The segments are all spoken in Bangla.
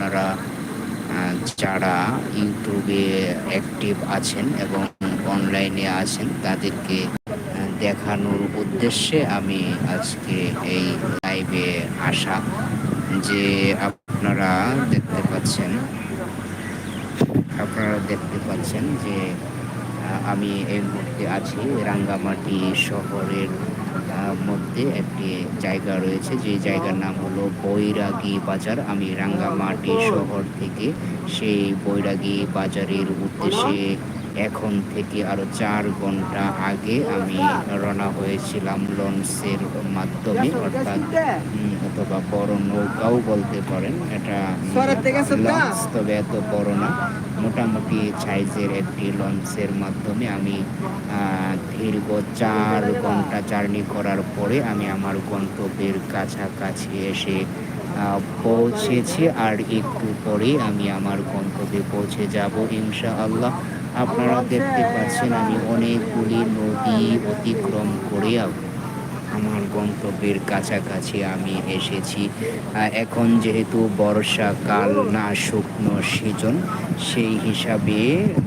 আপনারা যারা ইউটিউবে অ্যাক্টিভ আছেন এবং অনলাইনে আছেন, তাদেরকে দেখানোর উদ্দেশ্যে আমি আজকে এই লাইভে আসা। যে আপনারা দেখতে পাচ্ছেন, আপনারা দেখতে পাচ্ছেন যে আমি এই মুহূর্তে আছি রাঙ্গামাটি শহরের মধ্যে একটি জায়গা রয়েছে যে জায়গার নাম হলো বৈরাগী বাজার। আমি রাঙ্গামাটি শহর থেকে সেই বৈরাগী বাজারের উদ্দেশ্যে এখন থেকে আরও চার ঘণ্টা আগে আমি রওনা হয়েছিলাম লঞ্চের মাধ্যমে অর্থাৎ অথবা বড় নৌকাও বলতে পারেন। এটা লঞ্চ তবে এত বড় না। মোটামুটি সাইজের একটি লঞ্চের মাধ্যমে আমি দীর্ঘ চার ঘণ্টা জার্নি করার পরে আমি আমার গন্তব্যের কাছাকাছি এসে পৌঁছেছি আর একটু পরে আমি আমার গন্তব্যে পৌঁছে যাব ইনশা আল্লাহ আপনারা দেখতে পাচ্ছেন আমি অনেকগুলি নদী অতিক্রম করে আমার গন্তব্যের কাছাকাছি আমি এসেছি। এখন যেহেতু বর্ষাকাল না শুকনো সিজন, সেই হিসাবে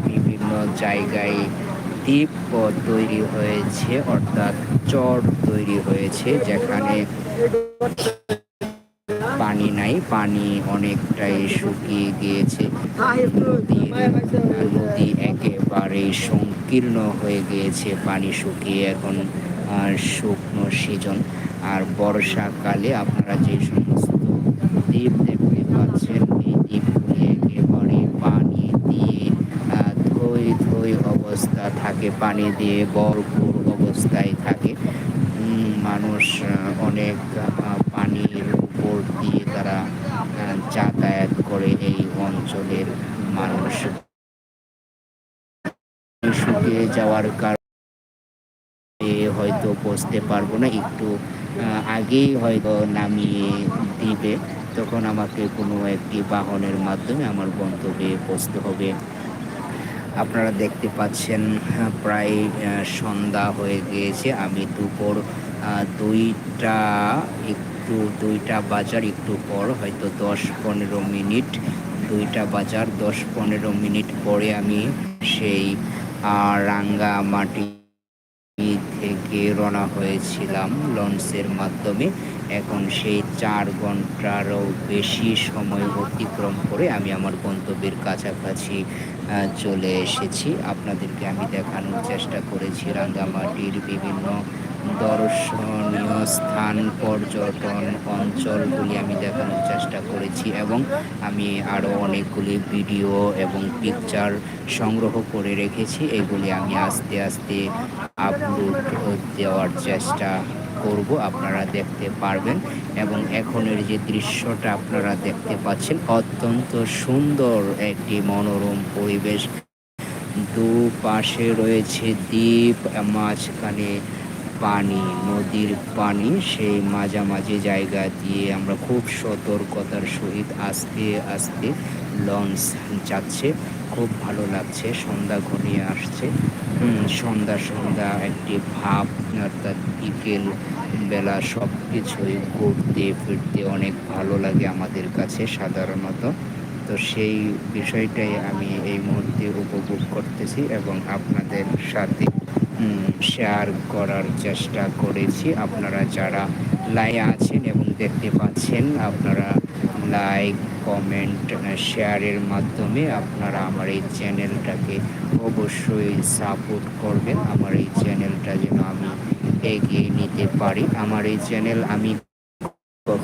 বিভিন্ন জায়গায় দ্বীপ তৈরি হয়েছে, অর্থাৎ চর তৈরি হয়েছে, যেখানে পানি নাই, পানি অনেকটাই শুকিয়ে গিয়েছে। নদী একেবারে সংকীর্ণ হয়ে গিয়েছে, পানি শুকিয়ে এখন শুকনো সিজন। আর বর্ষাকালে আপনারা যে সমস্ত দ্বীপ দেখতে পাচ্ছেন, এই দ্বীপগুলি একেবারে পানি দিয়ে থই থই অবস্থা থাকে, পানি দিয়ে ভরপুর অবস্থায় থাকে। মানুষ অনেক পানির উপর দিয়ে তারা যাতায়াত করে এই অঞ্চলের মানুষ। শুকিয়ে যাওয়ার কারণে হয়তো বসতে পারব না একটু আগেই হয়তো নামিয়ে দিবে। তখন আমাকে কোনো একটি বাহনের মাধ্যমে আমার গন্তব্যে পৌঁছতে হবে। আপনারা দেখতে পাচ্ছেন আহ, প্রায় সন্ধ্যা হয়ে গিয়েছে। আমি দুপুর দুইটা একটু দুইটা বাজার একটু পর হয়তো দশ পনেরো মিনিট দুইটা বাজার দশ পনেরো মিনিট পরে আমি সেই আহ, রাঙ্গামাটি থেকে রওনা হয়েছিলাম লঞ্চের মাধ্যমে। এখন সেই চার ঘন্টারও বেশি সময় অতিক্রম করে আমি আমার গন্তব্যের কাছাকাছি চলে এসেছি। আপনাদেরকে আমি দেখানোর চেষ্টা করেছি রাঙ্গামাটির বিভিন্ন দর্শনীয় স্থান পর্যটন অঞ্চলগুলি আমি দেখানোর চেষ্টা করেছি এবং আমি আরও অনেকগুলি ভিডিও এবং পিকচার সংগ্রহ করে রেখেছি। এগুলি আমি আস্তে আস্তে আপলোড দেওয়ার চেষ্টা করব, আপনারা দেখতে পারবেন। এবং এখনের যে দৃশ্যটা আপনারা দেখতে পাচ্ছেন, অত্যন্ত সুন্দর একটি মনোরম পরিবেশ। দুপাশে রয়েছে দ্বীপ, মাঝখানে পানি, নদীর পানি, সেই মাঝামাঝি জায়গা দিয়ে আমরা খুব সতর্কতার সহিত আস্তে আস্তে লঞ্চ যাচ্ছে। খুব ভালো লাগছে, সন্ধ্যা ঘনিয়ে আসছে। সন্ধ্যা সন্ধ্যা একটি ভাব, অর্থাৎ বিকেল বেলা সব কিছুই ঘুরতে ফিরতে অনেক ভালো লাগে আমাদের কাছে সাধারণত। তো সেই বিষয়টাই আমি এই মুহূর্তে উপভোগ করতেছি এবং আপনাদের সাথে শেয়ার করার চেষ্টা করেছি। আপনারা যারা লাই আছেন এবং দেখতে পাচ্ছেন, আপনারা লাইক কমেন্ট শেয়ারের মাধ্যমে আপনারা আমার এই চ্যানেলটাকে অবশ্যই সাপোর্ট করবেন। আমার এই চ্যানেলটা যেন আমি এগিয়ে নিতে পারি। আমার এই চ্যানেল আমি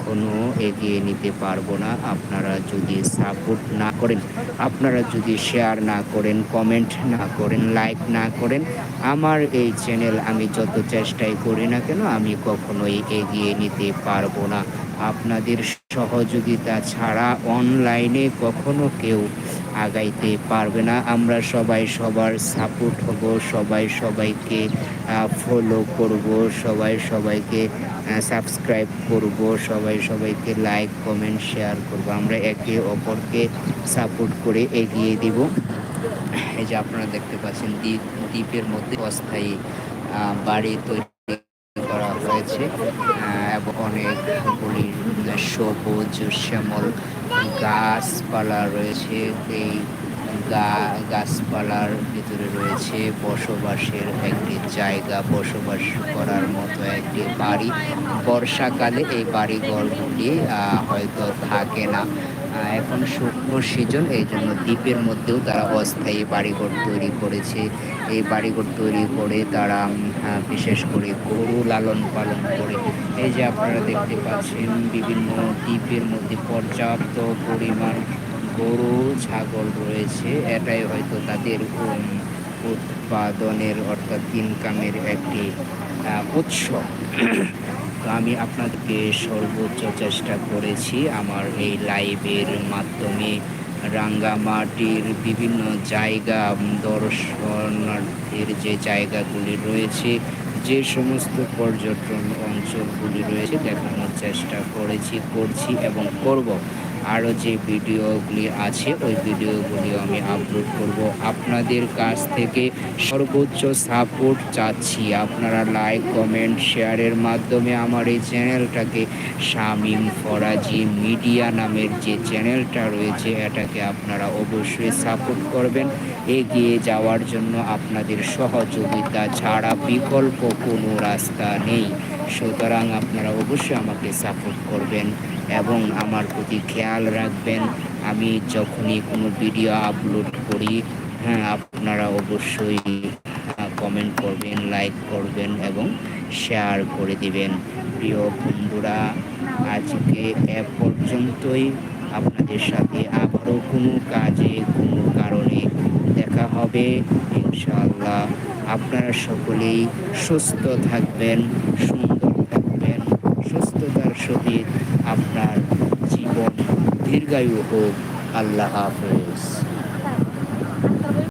কখনো এগিয়ে নিতে পারব না। আপনারা যদি সাপোর্ট না করেন, আপনারা যদি শেয়ার না করেন কমেন্ট না করেন লাইক না করেন, আমার এই চ্যানেল আমি যত চেষ্টাই করি না কেন, আমি কখনোই এগিয়ে নিতে পারব না। আপনাদের সহযোগিতা ছাড়া অনলাইনে কখনো কেউ আগাইতে পারবে না। আমরা সবাই সবার সাপোর্ট হব, সবাই সবাইকে ফলো করব, সবাই সবাইকে সাবস্ক্রাইব করব, সবাই সবাইকে লাইক কমেন্ট শেয়ার করব। আমরা একে অপরকে সাপোর্ট করে এগিয়ে দিব। এই যে আপনারা দেখতে পাচ্ছেন, দ্বীপ, দ্বীপের মধ্যে অস্থায়ী বাড়ি তৈরি আহ, এবং অনেকগুলি সবুজ শ্যামল গাছপালা রয়েছে। এই গা গাছপালার ভিতরে রয়েছে বসবাসের একটি জায়গা বসবাস করার মতো একটি বাড়ি। বর্ষাকালে এই বাড়ি ঘরগুলি আহ, হয়তো থাকে না। এখন শুকনো সিজন এই জন্য দ্বীপের মধ্যেও তারা অস্থায়ী বাড়িঘর তৈরি করেছে। এই বাড়িঘর তৈরি করে তারা বিশেষ করে গরু লালন পালন করে। এই যে আপনারা দেখতে পাচ্ছেন, বিভিন্ন দ্বীপের মধ্যে পর্যাপ্ত পরিমাণ গরু, ছাগল রয়েছে। এটাই হয়তো তাদের উৎপাদনের অর্থাৎ ইনকামের একটি উৎস। তো আমি আপনাদেরকে সর্বোচ্চ চেষ্টা করেছি আমার এই লাইভের মাধ্যমে রাঙ্গামাটির বিভিন্ন জায়গা, দর্শনার্থীর যে জায়গাগুলি রয়েছে, যে সমস্ত পর্যটন অঞ্চলগুলি রয়েছে, দেখানোর চেষ্টা করেছি, করছি এবং করব। আরও যে ভিডিওগুলি আছে, ওই ভিডিওগুলি আমি আপলোড করব। আপনাদের কাছ থেকে সর্বোচ্চ সাপোর্ট চাচ্ছি। আপনারা লাইক কমেন্ট শেয়ারের মাধ্যমে আমার এই চ্যানেলটাকে শামিম ফরাজি মিডিয়া নামের যে চ্যানেলটা রয়েছে, এটাকে আপনারা অবশ্যই সাপোর্ট করবেন। এগিয়ে যাওয়ার জন্য আপনাদের সহযোগিতা ছাড়া বিকল্প কোনো রাস্তা নেই। সুতরাং আপনারা অবশ্যই আমাকে সাপোর্ট করবেন এবং আমার প্রতি খেয়াল রাখবেন। আমি যখনই কোনো ভিডিও আপলোড করি হ্যাঁ আপনারা অবশ্যই কমেন্ট করবেন লাইক করবেন এবং শেয়ার করে দিবেন। প্রিয় বন্ধুরা, আজকে এ পর্যন্তই। আপনাদের সাথে আবারও কোনো কাজে, কোনো কারণে দেখা হবে। ইনশাআল্লাহ আপনারা সকলেই সুস্থ থাকবেন সহিত আপনার জীবন দীর্ঘায়ু হোক। আল্লাহ হাফেজ।